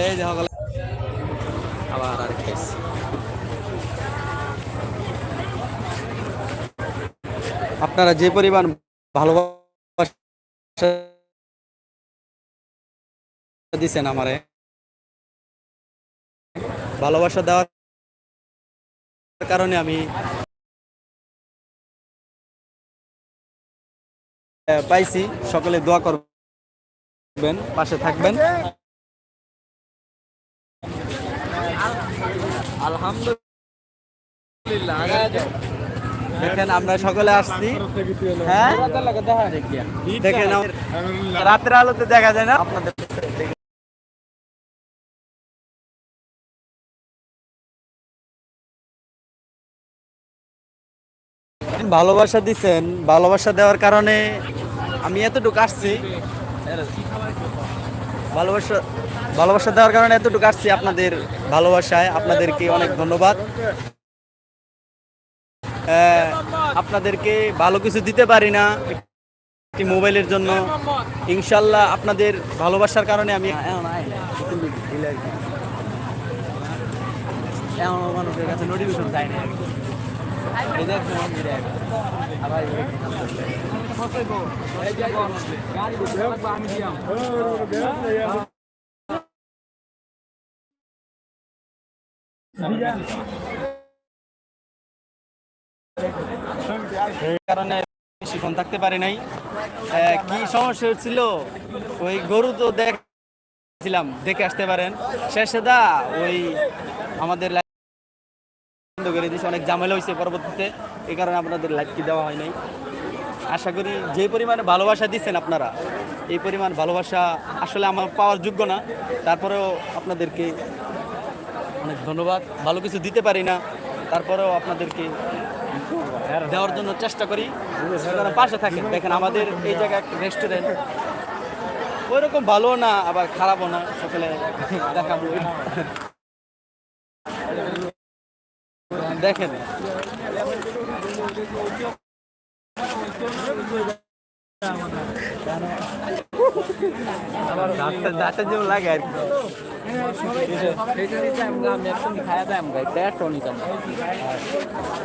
এই আবার আরেকটা এসছে। আপনারা যে পরিমাণ ভালোবাসা দিচ্ছেন আমারে ভালোবাসা দেওয়ার কারণে আমি পাইছি। সকলে দোয়া করবেন পাশে থাকবেন। দেখেন, আমরা সকলে আসছি। হ্যাঁ? দেখেন রাতের আলোতে দেখা যায় না? আপনাদের ভালোবাসা দিচ্ছেন ভালোবাসা দেওয়ার কারণে আমি এতটুকু আসছি। ভালোবাসা ভালোবাসা দেওয়ার কারণে এতটুকু আসছি আপনাদের ভালোবাসায়। আপনাদেরকে অনেক ধন্যবাদ। আপনাদেরকে ভালো কিছু দিতে পারি না একটি মোবাইলের জন্য। ইনশাল্লাহ আপনাদের ভালোবাসার কারণে আমি নোটিফিকেশন যায় না। কারণে বেশিক্ষণ থাকতে পারি নাই। কি সমস্যা হচ্ছিল? ওই গরু তো দেখছিলাম, দেখে আসতে পারেন। শেষে দা, ওই আমাদের করে দিয়েছে অনেক ঝামেলা হয়েছে পরবর্তীতে। এই কারণে আপনাদের লাইভ কি দেওয়া হয় নাই। আশা করি যে পরিমাণে ভালোবাসা দিচ্ছেন আপনারা, এই পরিমাণ ভালোবাসা আসলে আমার পাওয়ার যোগ্য না। তারপরেও আপনাদেরকে অনেক ধন্যবাদ। ভালো কিছু দিতে পারি না, তারপরেও আপনাদেরকে দেওয়ার জন্য চেষ্টা করি। পাশে থাকেন। দেখেন আমাদের এই জায়গায় একটা রেস্টুরেন্ট ওই রকম ভালো না, আবার খারাপও না। সকালে দেখাবো। দেখেন। যেমন লাগে আর কি।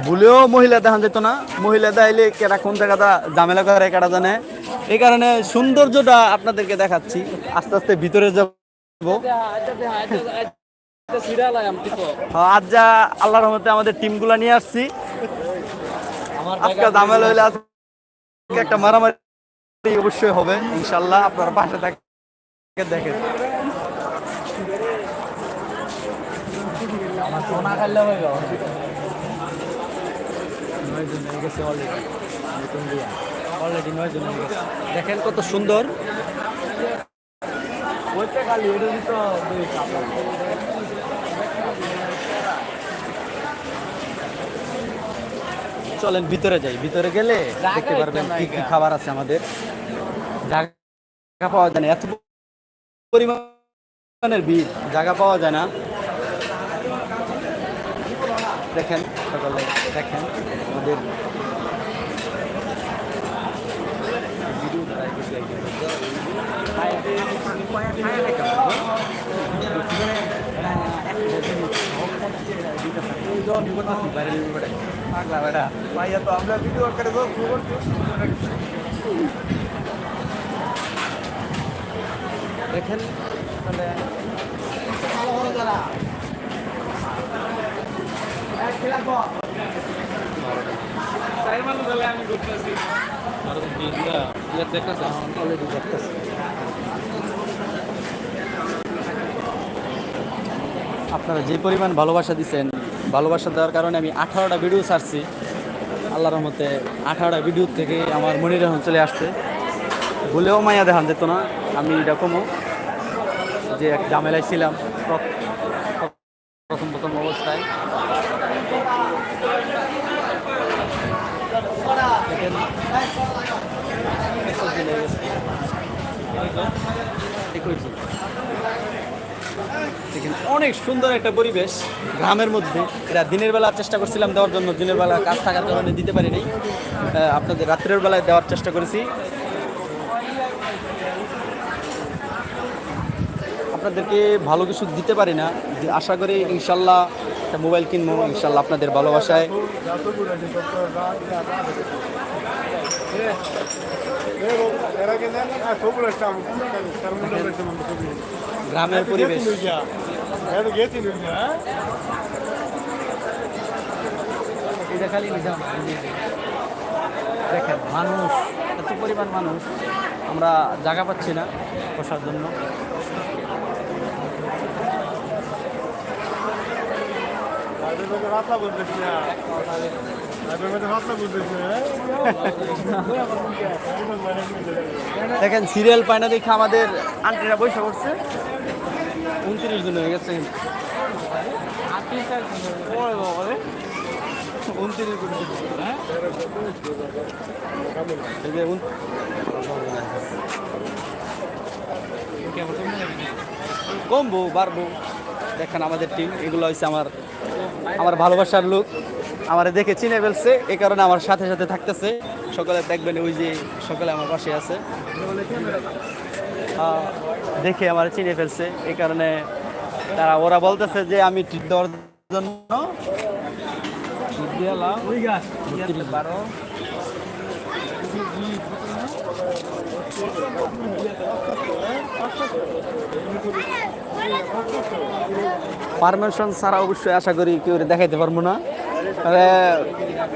ভুলেও মহিলা দেখান যেত না। মহিলা দেখাইলে কেটা কোন জায়গাটা ঝামেলা করে কেটা জানে। এই কারণে সৌন্দর্যটা আপনাদেরকে দেখাচ্ছি। আস্তে আস্তে ভিতরে যাব। আজ যা আল্লাহর রহমতে আমাদের টিমগুলা নিয়ে আসছি। আজকে ঝামেলা হইলে আজকে একটা মারামারি অবশ্যই হবে ইনশাল্লাহ। আপনার পাশে থাকে দেখেন। দেখেন কত সুন্দর। চলেন ভিতরে যাই। ভিতরে গেলে দেখতে পারবেন কি কি খাবার আছে আমাদের। জায়গা পাওয়া যায় না এত পরিমাণের ভিড় জায়গা পাওয়া যায় না। দেখেন সকলে দেখেন আমাদের দেখেন তাহলে অলরেডি দেখতেছি আপনারা যে পরিমাণ ভালোবাসা দিচ্ছেন ভালোবাসা দেওয়ার কারণে আমি আঠারোটা ভিডিও ছাড়ছি। আল্লাহর রহমতে আঠারোটা ভিডিও থেকে আমার মনির রহমান চলে আসছে। ভুলেও মায়া দেখান যেত না, আমি এরকমও যে এক ঝামেলায় ছিলাম প্র- প্রথম প্রথম অবস্থায় দেখেন, একশো দিন হয়ে গেছে। একই দিন। দেখেন অনেক সুন্দর একটা পরিবেশ গ্রামের মধ্যে। এটা দিনের বেলা চেষ্টা করছিলাম দেওয়ার জন্য, দিনের বেলা কাজ থাকার কারণে দিতে পারিনি। আপনাদের রাত্রের বেলায় দেওয়ার চেষ্টা করেছি। আপনাদেরকে ভালো কিছু দিতে পারি না। আশা করি ইনশাল্লাহ একটা মোবাইল কিনবো, ইনশাল্লাহ আপনাদের ভালোবাসায়। গ্রামের পরিবেশ। এটা খালি নিজাম দেখেন মানুষ এত পরিমাণ মানুষ আমরা জায়গা পাচ্ছি না বসার জন্য দেখেন সিরিয়াল পায় না দেখে আমাদের আন্টিরা বৈশা করছে উনত্রিশ জন হয়ে গেছে। হ্যাঁ? কমবো বাড়বো। দেখেন আমাদের টিম এগুলো হচ্ছে আমার আমার ভালোবাসার লোক। আমার দেখে চিনে ফেলছে এ কারণে আমার সাথে সাথে থাকতেছে। সকালে দেখবেন ওই যে সকালে আমার পাশে আছে। আহ, দেখে আমার চিনে ফেলছে। এই কারণে তারা, ওরা বলতেছে যে আমি টিপ দেওয়ার জন্য পারমিশন ছাড়া অবশ্যই আশা করি কেউ দেখাইতে পারব না।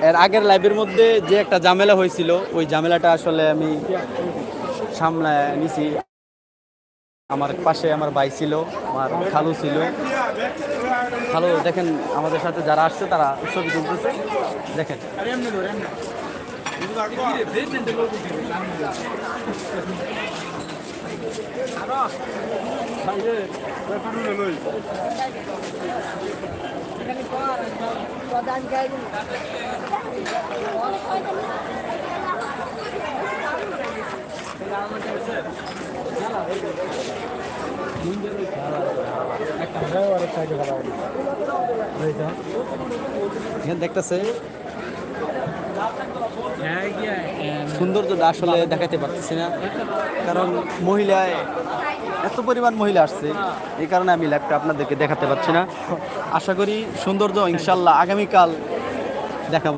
এর আগের লাইভের মধ্যে যে একটা ঝামেলা হয়েছিল, ওই ঝামেলাটা আসলে আমি সামলায় নিছি। আমার পাশে আমার ভাই ছিল, আমার খালু ছিল। খালু, দেখেন আমাদের সাথে যারা আসছে, তারা ছবি তুলতেছে। দেখেন। দেখতেছে সৌন্দর্যটা আসলে দেখাতে পারতেছি না। কারণ মহিলায় এত পরিমাণ মহিলা আসছে এই কারণে আমি ল্যাপটপ আপনাদেরকে দেখাতে পারছি না। আশা করি সৌন্দর্য ইনশাল্লাহ আগামীকাল দেখাবো।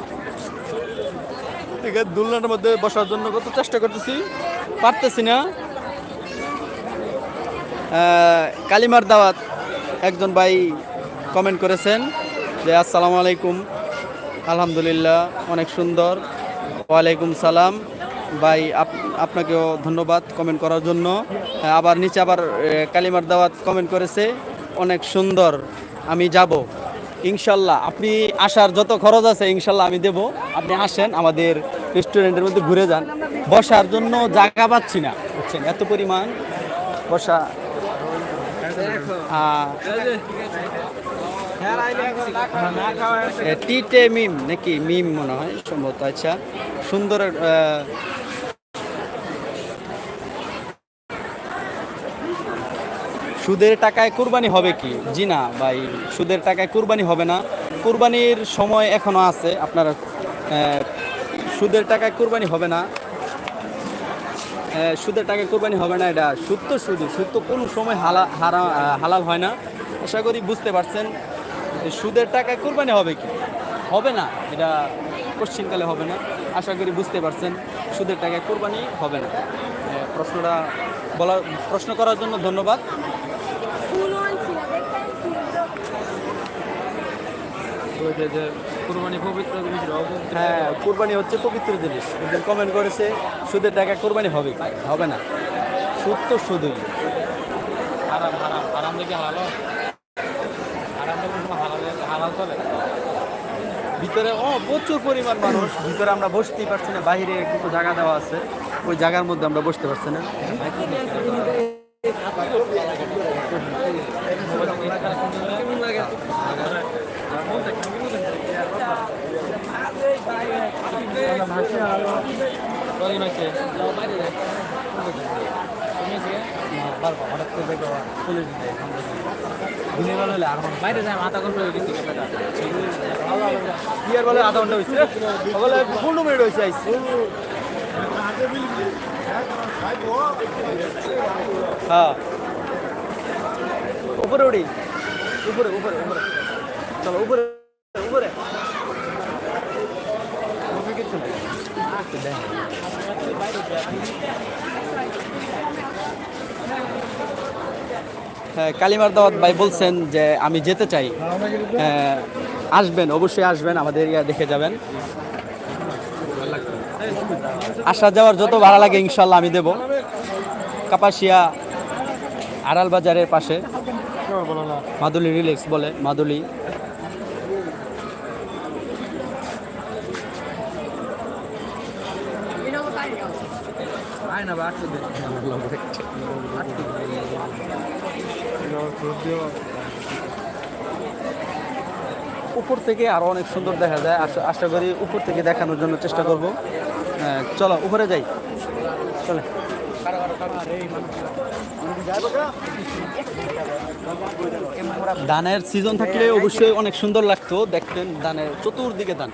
এখানে দুলনার মধ্যে বসার জন্য কত চেষ্টা করতেছি? পারতেছি না। কালিমার দাওয়াত একজন ভাই কমেন্ট করেছেন যে, আসসালামু আলাইকুম। আলহামদুলিল্লাহ, অনেক সুন্দর। ওয়ালাইকুম সালাম। ভাই, আপ- আপনাকেও ধন্যবাদ কমেন্ট করার জন্য। আবার নিচে আবার কালিমার দাওয়াত কমেন্ট করেছে, অনেক সুন্দর, আমি যাব। ইনশাল্লাহ, আপনি আসার যত খরচ আছে, ইনশাল্লাহ আমি দেব। আপনি আসেন, আমাদের রেস্টুরেন্টের মধ্যে ঘুরে যান। বসার জন্য জায়গা পাচ্ছি না, বুঝছেন? এত পরিমাণ বসা। টিটে মিম, নাকি মিম মনে হয়, সম্ভবত। আচ্ছা সুন্দর সুদের টাকায় কুরবানি হবে কি? জি না, ভাই, সুদের টাকায় কুরবানি হবে না। কুরবানির সময় এখনও আছে, আপনার সুদের টাকায় কুরবানি হবে না। সুদের টাকায় কুরবানি হবে না, এটা সুদ তো শুধু সুদ তো কোনো সময় হালা, হারা হালাল হয় না। আশা করি বুঝতে পারছেন সুদের টাকায় কুরবানি হবে কি? হবে না, এটা পশ্চিমকালে হবে না। আশা করি বুঝতে পারছেন, সুদের টাকায় কুরবানি হবে না। প্রশ্নটা বলার, প্রশ্ন করার জন্য ধন্যবাদ। কুরবানি পবিত্র জিনিস হ্যাঁ কোরবানি হচ্ছে পবিত্র জিনিস। একজন কমেন্ট করেছে সুদের টাকা কোরবানি হবে হবে না। সুদ তো হারাম হারাম। হারাম দেখে হারাম চলে? ভিতরে ও প্রচুর পরিমাণ মানুষ। ভিতরে আমরা বসতেই পারছি না বাইরে কিন্তু জায়গা দেওয়া আছে। ওই জায়গার মধ্যে আমরা বসতে পারছি না। বাইরে যায় মাথা কন্ট্রোল হয়ে গেছে আর বলে আধা ঘণ্টা হয়েছে বলে পনেরো মিনিট হয়েছে আইসি হ্যাঁ। উপরে উড়ি। উপরে উপরে উপরে। চলো উপরে উপরে। হ্যাঁ কালিমার দাওয়াত ভাই বলছেন যে আমি যেতে চাই। হ্যাঁ, আসবেন অবশ্যই আসবেন আমাদের ইয়া দেখে যাবেন। আসা যাওয়ার যত ভাড়া লাগে ইনশাল্লাহ আমি দেব। কাপাসিয়া আড়াল বাজারের পাশে। মাদুলি রিলেক্স বলে মাদুলি। আয় না বা উপর থেকে আরও অনেক সুন্দর দেখা যায়। আশা করি উপর থেকে দেখানোর জন্য চেষ্টা করব। হ্যাঁ, চলো উপরে যাই। চলে। ধানের সিজন থাকলে অবশ্যই অনেক সুন্দর লাগতো। দেখতেন ধানের চতুর্দিকে ধান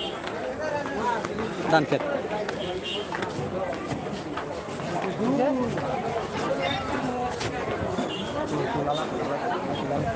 ধান ক্ষেত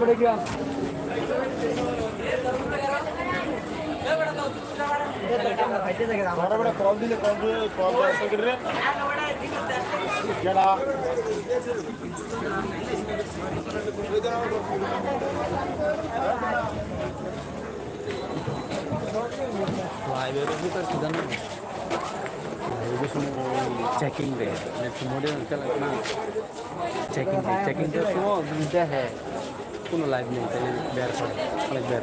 പിടിക്കുക ಬಡಬಡ ಕಾಲೇಜಲ್ಲಿ ಕಾಲೇಜ್ ಕಾಲೇಜ್ ಸಿಗ್ರಿ ಜನ কল আসতে করে কেডা লাইব্রেরির ভিতর কি জানো চেকিং রে মডেল না চেকিং রে চেকিং এর সময় যদি দেখে কোনো লাইভ নেই তাহলে বের করে অনেক বের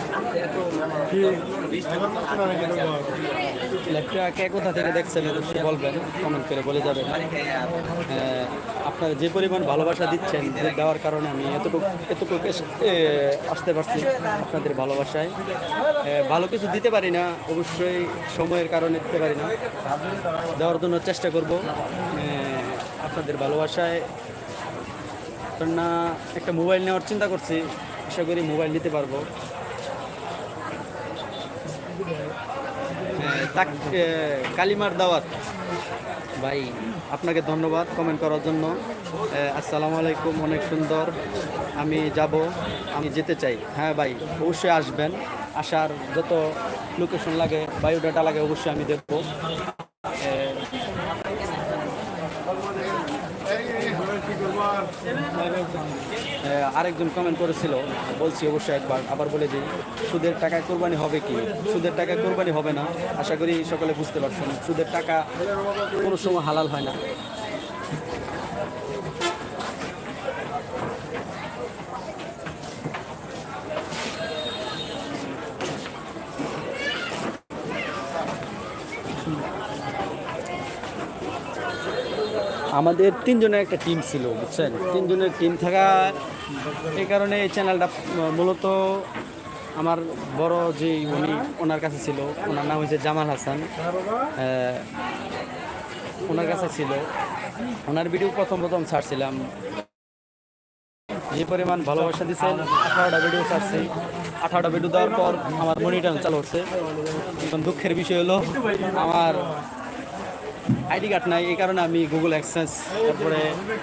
লাইভটা কে কোথা থেকে দেখছেন অবশ্যই বলবেন কমেন্ট করে বলে যাবেন। আপনারা যে পরিমাণ ভালোবাসা দিচ্ছেন দেওয়ার কারণে আমি এতটুকু এতটুকু আসতে পারছি আপনাদের ভালোবাসায়। ভালো কিছু দিতে পারি না, অবশ্যই সময়ের কারণে দিতে পারি না। দেওয়ার জন্য চেষ্টা করব আপনাদের ভালোবাসায়। না একটা মোবাইল নেওয়ার চিন্তা করছি, আশা করি মোবাইল নিতে পারব। কালিমার দাওয়াত। ভাই, আপনাকে ধন্যবাদ কমেন্ট করার জন্য। আসসালামু আলাইকুম, অনেক সুন্দর। আমি যাব, আমি যেতে চাই। হ্যাঁ ভাই, অবশ্যই আসবেন। আসার যত লোকেশন লাগে বায়োডাটা লাগে, অবশ্যই আমি দেখব এ, এ, আরেকজন কমেন্ট করেছিল, বলছি অবশ্যই একবার, আবার বলে দিই, সুদের টাকায় কোরবানি হবে কি? সুদের টাকায় কোরবানি হবে না, আশা করি সকলে বুঝতে পারছেন, সুদের টাকা কোনো সময় হালাল হয় না। আমাদের তিনজনের একটা টিম ছিল, বুঝছেন? তিনজনের টিম থাকা এই কারণে এই চ্যানেলটা মূলত আমার বড় যে উনি, ওনার কাছে ছিল, ওনার নাম হয়েছে জামাল হাসান। ওনার কাছে ছিল। ওনার ভিডিও প্রথম প্রথম ছাড়ছিলাম। যে পরিমাণ ভালোবাসা দিচ্ছেন আঠারোটা ভিডিও ছাড়ছি। আঠারোটা ভিডিও দেওয়ার পর আমার মনিটর চালু হচ্ছে। দুঃখের বিষয় হলো, আমার আইডি কার্ড নাই, এই কারণে আমি গুগল অ্যাক্সেস তারপরে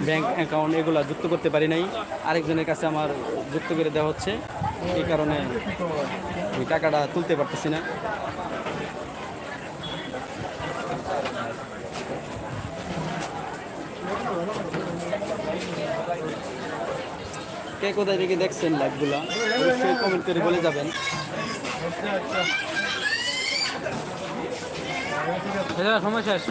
ব্যাংক অ্যাকাউন্ট এগুলো যুক্ত করতে পারি নাই। আরেকজনের কাছে আমার যুক্ত করে দেওয়া হচ্ছে, এই কারণে টাকাটা তুলতে পারতেছি না। কে কোথায় থেকে দেখছেন লাইভগুলো অবশ্যই কমেন্ট করে বলে যাবেন। সময় শেষ।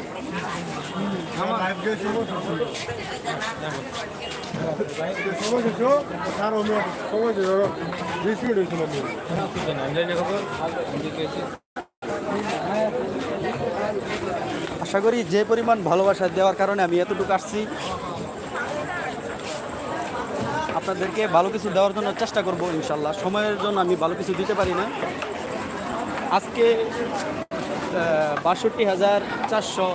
আশা করি যে পরিমাণ ভালোবাসা দেওয়ার কারণে আমি এতটুকু আসছি। আপনাদেরকে ভালো কিছু দেওয়ার জন্য চেষ্টা করব ইনশাল্লাহ। সময়ের জন্য আমি ভালো কিছু দিতে পারি না। আজকে বাষট্টি হাজার চারশো।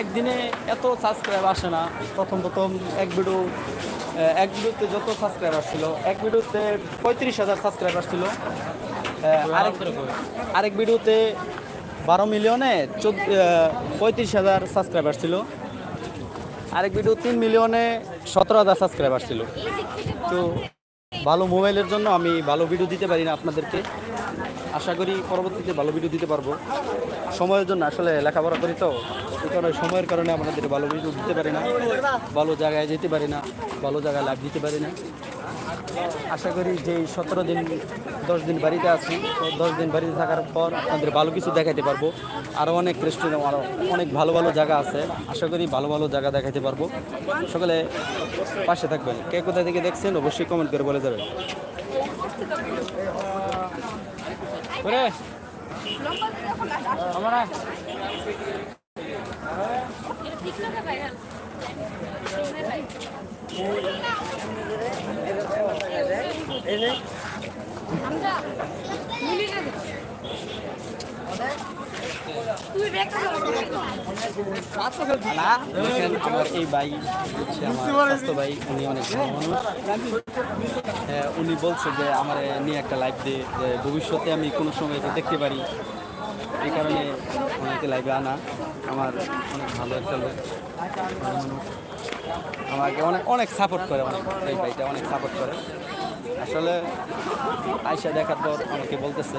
একদিনে এত সাবস্ক্রাইব আসে না। প্রথম প্রথম এক ভিডিও এক ভিডিওতে যত সাবস্ক্রাইব আসছিল এক ভিডিওতে পঁয়ত্রিশ হাজার সাবস্ক্রাইব আসছিল। আরেক আরেক ভিডিওতে বারো মিলিয়নে চোদ্দ পঁয়ত্রিশ হাজার সাবস্ক্রাইবার ছিল আরেক ভিডিও তিন মিলিয়নে সতেরো হাজার সাবস্ক্রাইবার ছিল তো ভালো মোবাইলের জন্য আমি ভালো ভিডিও দিতে পারি না আপনাদেরকে। আশা করি পরবর্তীতে ভালো ভিডিও দিতে পারব। সময়ের জন্য আসলে লেখাপড়া করি তো, এই কারণে সময়ের কারণে আমাদের ভালো ভিডিও দিতে পারি না। ভালো জায়গায় যেতে পারি না, ভালো জায়গায় লাভ দিতে পারি না। আশা করি যে সতেরো দিন, দশ দিন বাড়িতে আছি দশ দিন বাড়িতে থাকার পর আপনাদের ভালো কিছু দেখাতে পারব। আরও অনেক রেস্টুরেন্ট আরও অনেক ভালো ভালো জায়গা আছে। আশা করি ভালো ভালো জায়গা দেখাতে পারব। সকলে পাশে থাকবেন। কে কোথা থেকে দেখছেন, অবশ্যই কমেন্ট করে বলে যাবেন। করে আমরা আমরা আমার এই ভাই হচ্ছে আমার ভাই উনি অনেক মানুষ উনি বলছে যে আমার নিয়ে একটা লাইভ দিয়ে ভবিষ্যতে আমি কোনো সময় দেখতে পারি। এই কারণে ওনাকে লাইভে আনা আমার অনেক ভালো একটা লোক আমাকে অনেক অনেক সাপোর্ট করে অনেক এই ভাইটা, অনেক সাপোর্ট করে। আসলে আয়সা দেখার পর অনেকে বলতেছে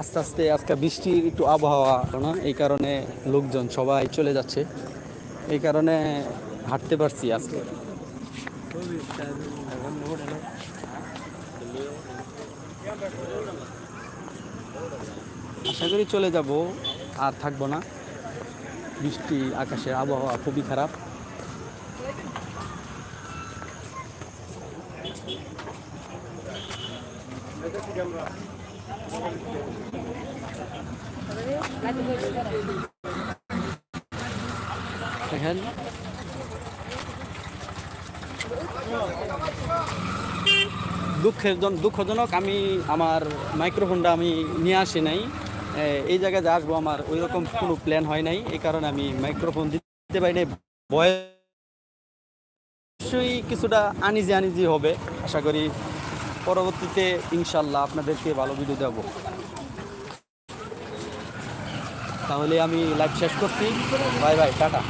আস্তে আস্তে আজকে বৃষ্টির একটু আবহাওয়া না, এই কারণে লোকজন সবাই চলে যাচ্ছে। এই কারণে হাঁটতে পারছি আজকে। আশা করি চলে যাব, আর থাকব না। বৃষ্টি আকাশের আবহাওয়া খুবই খারাপ। দেখেন দুঃখের জন দুঃখজনক, আমি আমার মাইক্রোফোনটা আমি নিয়ে আসি নাই। এই জায়গায় আসব আমার ওই রকম কোনো প্ল্যান হয় নাই, এই কারণে আমি মাইক্রোফোন দিতে পারি নাই। বয়স অবশ্যই কিছুটা আনিজি আনিজি হবে, আশা করি পরবর্তীতে ইনশাল্লাহ আপনাদেরকে ভালো ভিডিও দেব। তাহলে আমি লাইভ শেষ করছি। Bye bye tata.